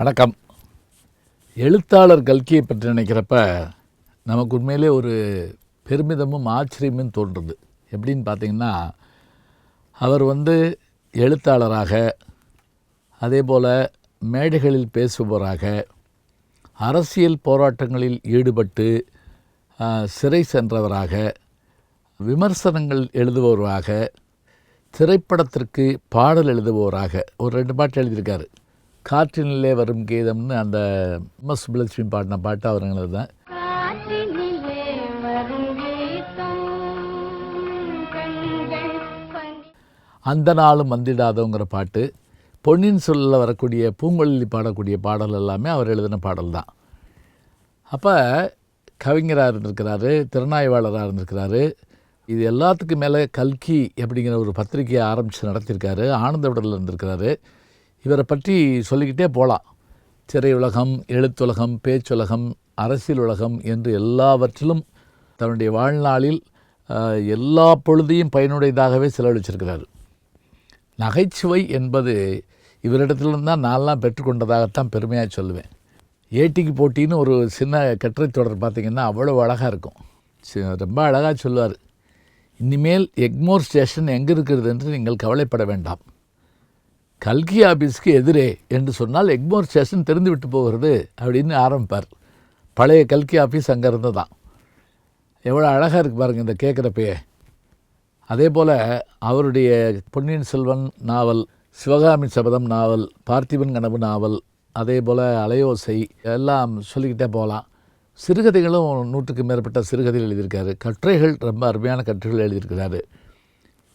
வணக்கம். எழுத்தாளர் கல்கியை பற்றி நினைக்கிறப்ப நமக்கு உண்மையிலே ஒரு பெருமிதமும் ஆச்சரியமும் தோன்றுது. எப்படின்னு பார்த்தீங்கன்னா அவர் வந்து எழுத்தாளராக அதே போல் மேடைகளில் பேசுபவராக அரசியல் போராட்டங்களில் ஈடுபட்டு சிறை சென்றவராக விமர்சனங்கள் எழுதுபவராக திரைப்படத்திற்கு பாடல் எழுதுபவராக ஒரு ரெண்டு பாட்டு எழுதியிருக்காரு. காற்றினிலே வரும் கீதம்னு அந்த எம் எஸ் சுப்புலட்சுமி பாடின பாட்டு அவருங்களது தான். அந்த நாளும் வந்திடாதோங்கிற பாட்டு. பொன்னியின் சொல்லில் வரக்கூடிய பூங்கொல்லி பாடக்கூடிய பாடல் எல்லாமே அவர் எழுதின பாடல் தான். அப்போ கவிஞராக இருந்திருக்கிறாரு திறனாய்வாளராக இருந்திருக்கிறாரு. இது எல்லாத்துக்கும் மேலே கல்கி அப்படிங்கிற ஒரு பத்திரிகையை ஆரம்பித்து நடத்தியிருக்காரு ஆனந்த விடலில் இருந்திருக்கிறாரு. இவரை பற்றி சொல்லிக்கிட்டே போகலாம் திரையுலகம் எழுத்துலகம் பேச்சுலகம் அரசியல் உலகம் என்று எல்லாவற்றிலும் தன்னுடைய வாழ்நாளில் எல்லா பொழுதையும் பயனுடையதாகவே செலவழிச்சிருக்கிறார். நகைச்சுவை என்பது இவரிடத்துலேருந்து தான் நான்லாம் பெற்றுக்கொண்டதாகத்தான் பெருமையாக சொல்லுவேன். ஏட்டிக்கு போட்டின்னு ஒரு சின்ன கட்டுரை தொடர் பார்த்திங்கன்னா அவ்வளோ அழகாக இருக்கும். ரொம்ப அழகாக சொல்லுவார். இனிமேல் எக்மோர் ஸ்டேஷன் எங்கே இருக்கிறது என்று நீங்கள் கவலைப்பட வேண்டாம். கல்கி ஆபீஸ்க்கு எதிரே என்று சொன்னால் எக்மோர் ஸ்டேஷன் தெரிந்து விட்டு போகிறது அப்படின்னு ஆரம்பிப்பார். பழைய கல்கி ஆஃபீஸ் அங்கே இருந்து தான் எவ்வளோ அழகாக இருக்குது பாருங்கள் இந்த கேட்குறப்பையே அதே போல் அவருடைய பொன்னியின் செல்வன் நாவல் சிவகாமி சபதம் நாவல் பார்த்திபன் கனவு நாவல் அதே போல் அலையோசை எல்லாம் சொல்லிக்கிட்டே போகலாம். சிறுகதைகளும் நூற்றுக்கு மேற்பட்ட சிறுகதைகள் எழுதியிருக்காரு. கட்டுரைகள் ரொம்ப அருமையான கட்டுரைகள் எழுதியிருக்கிறாரு.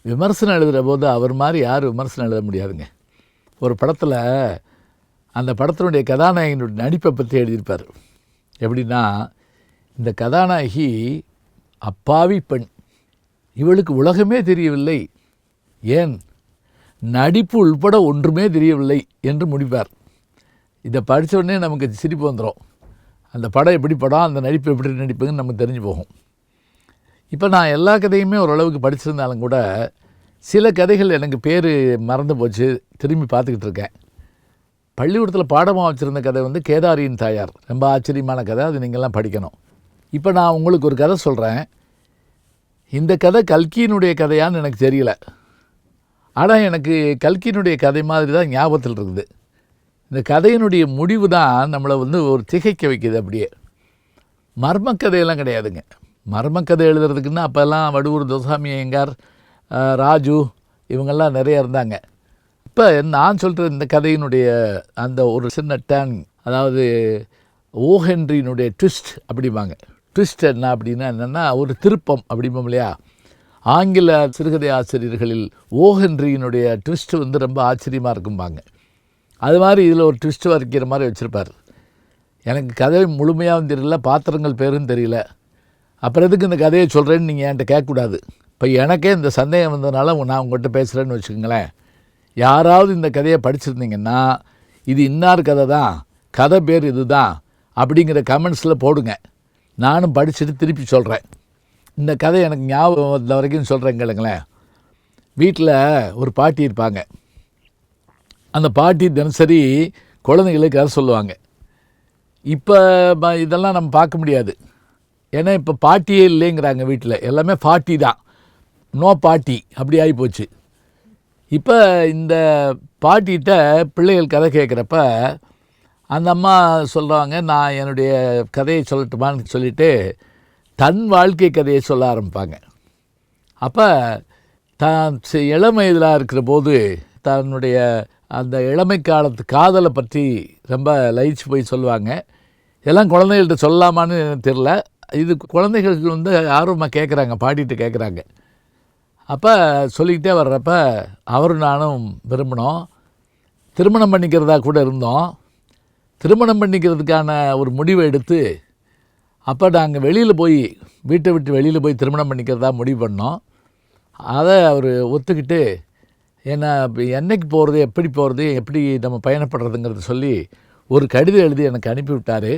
விமர்சனம் எழுதுகிற போது அவர் மாதிரி யார் விமர்சனம் எழுத முடியாதுங்க. ஒரு படத்தில் அந்த படத்தினுடைய கதாநாயகனுடைய நடிப்பை பற்றி எழுதியிருப்பார். எப்படின்னா இந்த கதாநாயகி அப்பாவி பெண். இவளுக்கு உலகமே தெரியவில்லை. ஏன்? நடிப்பு உள்பட ஒன்றுமே தெரியவில்லை என்று முடிப்பார். இதை படித்த உடனே நமக்கு சிரிப்பு வந்துடும் அந்த படம் எப்படி படம் அந்த நடிப்பு எப்படி நடிப்புன்னு நமக்கு தெரிஞ்சு போகும். இப்போ நான் எல்லா கதையுமே ஓரளவுக்கு படிச்சிருந்தாலும் கூட சில கதைகள் எனக்கு பேர் மறந்து போச்சு. திரும்பி பார்த்துக்கிட்டு இருக்கேன். பள்ளிக்கூடத்தில் பாடமாக வச்சுருந்த கதை வந்து கேதாரியின் தாயார். ரொம்ப ஆச்சரியமான கதை அது நீங்கள்லாம் படிக்கணும். இப்போ நான் உங்களுக்கு ஒரு கதை சொல்கிறேன் இந்த கதை கல்கியினுடைய கதையான்னு எனக்கு தெரியல. ஆனால் எனக்கு கல்கியினுடைய கதை மாதிரி தான் ஞாபகத்தில் இருக்குது. இந்த கதையினுடைய முடிவு தான் நம்மளை வந்து ஒரு திகைக்க வைக்குது அப்படியே. மர்மக்கதையெல்லாம் கிடையாதுங்க. மர்மக்கதை எழுதுறதுக்குன்னா அப்போல்லாம் வடுவூர் துசாமி ஐயங்கார் ராஜு இவங்கெல்லாம் நிறைய இருந்தாங்க. இப்போ நான் சொல்கிற இந்த கதையினுடைய அந்த ஒரு சின்ன டேன் அதாவது ஓஹென்றியினுடைய ட்விஸ்ட் அப்படிம்பாங்க. ட்விஸ்ட் என்ன அப்படின்னா என்னென்னா ஒரு திருப்பம் அப்படிம்போம் இல்லையா? ஆங்கில சிறுகதை ஆசிரியர்களில் ஓஹென்றியினுடைய ட்விஸ்ட்டு ட்விஸ்ட் வந்து ரொம்ப ஆச்சரியமாக இருக்கும்பாங்க. அது மாதிரி இதில் ஒரு ட்விஸ்ட் வரைக்கிற மாதிரி வச்சுருப்பார். எனக்கு கதை முழுமையாகவும் தெரியல பாத்திரங்கள் பேரும் தெரியல. அப்புறம் எதுக்கு இந்த கதையை சொல்கிறேன்னு நீங்கள் என்கிட்ட கேட்கக்கூடாது. இப்போ எனக்கே இந்த சந்தேகம் வந்ததுனால நான் உங்கள்கிட்ட பேசுகிறேன்னு வச்சுக்கோங்களேன். யாராவது இந்த கதையை படிச்சிருந்தீங்கன்னா இது இன்னார் கதை தான் கதை பேர் இது தான் அப்படிங்கிற கமெண்ட்ஸில் போடுங்க. நானும் படிச்சுட்டு திருப்பி சொல்கிறேன் இந்த கதை எனக்கு ஞாபகம் வந்த வரைக்கும் சொல்கிறேன் கேளுங்களேன். வீட்டில் ஒரு பாட்டி இருப்பாங்க. அந்த பாட்டி தினசரி குழந்தைகளுக்கு கதை சொல்லுவாங்க. இப்போ இதெல்லாம் நம்ம பார்க்க முடியாது. ஏன்னா இப்போ பாட்டியே இல்லைங்கிறாங்க வீட்டில் எல்லாமே பாட்டி தான். நோ பாட்டி. அப்படி ஆகி போச்சு இப்போ இந்த பாட்டிகிட்ட பிள்ளைகள் கதை கேட்குறப்ப அந்த அம்மா சொல்கிறாங்க நான் என்னுடைய கதையை சொல்லட்டுமான்னு சொல்லிட்டு தன் வாழ்க்கை கதையை சொல்ல ஆரம்பிப்பாங்க. அப்போ தான் சி- இளம் இருக்கிற போது தன்னுடைய அந்த இளமை காலத்து காதலை பற்றி ரொம்ப லயிச்சு போய் சொல்லுவாங்க. எல்லாம் குழந்தைகள்கிட்ட சொல்லலாமான்னு எனக்கு தெரில இது குழந்தைகள் வந்து ஆர்வமாக கேட்குறாங்க பாடிட்டு கேட்குறாங்க அப்போ சொல்லிக்கிட்டே வர்றப்ப அவரும் நானும் விரும்பினோம். திருமணம் பண்ணிக்கிறதா கூட இருந்தோம். திருமணம் பண்ணிக்கிறதுக்கான ஒரு முடிவை எடுத்து அப்போ நாங்கள் வெளியில் போய் வீட்டை விட்டு வெளியில் போய் திருமணம் பண்ணிக்கிறதா முடிவு பண்ணோம். அதை அவர் ஒத்துக்கிட்டு ஏன்னா இப்ப என்னைக்கு போகிறது எப்படி போகிறது எப்படி நம்ம பயணப்படுறதுங்கிறத சொல்லி ஒரு கடிதம் எழுதி எனக்கு அனுப்பிவிட்டார்.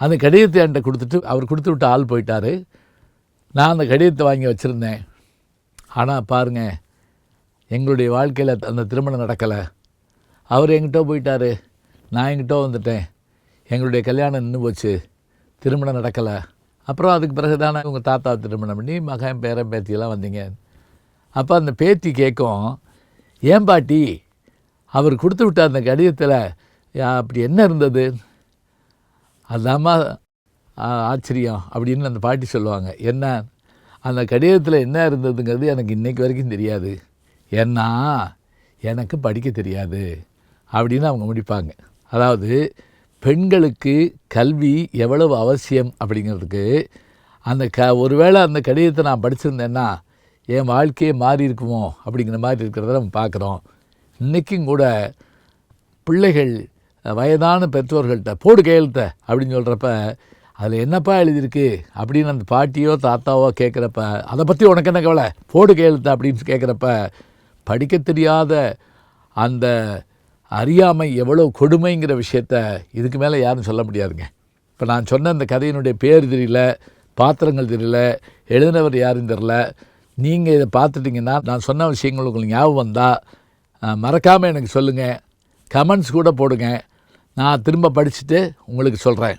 அந்த கடிதத்தை என்கிட்ட கொடுத்துட்டு அவர் கொடுத்து விட்டு ஆள் போயிட்டார். நான் அந்த கடிதத்தை வாங்கி வச்சுருந்தேன். ஆனால் பாருங்கள் எங்களுடைய வாழ்க்கையில் அந்த திருமணம் நடக்கலை. அவர் எங்கிட்ட போயிட்டார். நான் எங்கிட்ட வந்துட்டேன். எங்களுடைய கல்யாணம் நின்று போச்சு. திருமணம் நடக்கலை. அப்புறம் அதுக்கு பிறகு தானே உங்கள் தாத்தா திருமணம் பண்ணி மகன் பேரன் பேத்தியெல்லாம் வந்தீங்க. அப்போ அந்த பேத்தி கேட்கும் ஏன் பாட்டி அவர் கொடுத்து விட்ட அந்த கடிதத்தில் அப்படி என்ன இருந்தது? அதாம்மா ஆச்சரியம் அப்படின்னு அந்த பாட்டி சொல்லுவாங்க. என்ன? அந்த கடிதத்தில் என்ன இருந்ததுங்கிறது எனக்கு இன்றைக்கு வரைக்கும் தெரியாது. ஏன்னா எனக்கு படிக்க தெரியாது அப்படின்னு அவங்க முடிப்பாங்க. அதாவது பெண்களுக்கு கல்வி எவ்வளவு அவசியம் அப்படிங்கிறதுக்கு அந்த க ஒருவேளை அந்த கடிதத்தை நான் படிச்சிருந்தேன்னா என் வாழ்க்கையே மாறி இருக்குமோ அப்படிங்கிற மாதிரி இருக்கிறத நம்ம பார்க்குறோம். இன்றைக்கும் கூட பிள்ளைகள் வயதான பெற்றோர்கள்ட்ட போடு கையெழுத்த அப்படின்னு சொல்கிறப்ப அதில் என்னப்பா எழுதியிருக்கு? அப்படின்னு அந்த பாட்டியோ தாத்தாவோ கேட்குறப்ப அதை பற்றி உனக்கு என்ன கவலை? போடு கையெழுத்த அப்படின்னு கேட்குறப்ப படிக்க தெரியாத அந்த அறியாமை எவ்வளோ கொடுமைங்கிற விஷயத்த இதுக்கு மேலே யாரும் சொல்ல முடியாதுங்க. இப்போ நான் சொன்ன அந்த கதையினுடைய பேர் தெரியல பாத்திரங்கள் தெரியல எழுதினவர் யாருன்னு தெரில நீங்கள் இதை பார்த்துட்டிங்கன்னா நான் சொன்ன விஷயங்கள் உங்களுக்கு ஞாபகம் வந்தால் மறக்காமல் எனக்கு சொல்லுங்கள் கமெண்ட்ஸ் கூட போடுங்க. நான் திரும்ப படிச்சுட்டு உங்களுக்கு சொல்கிறேன்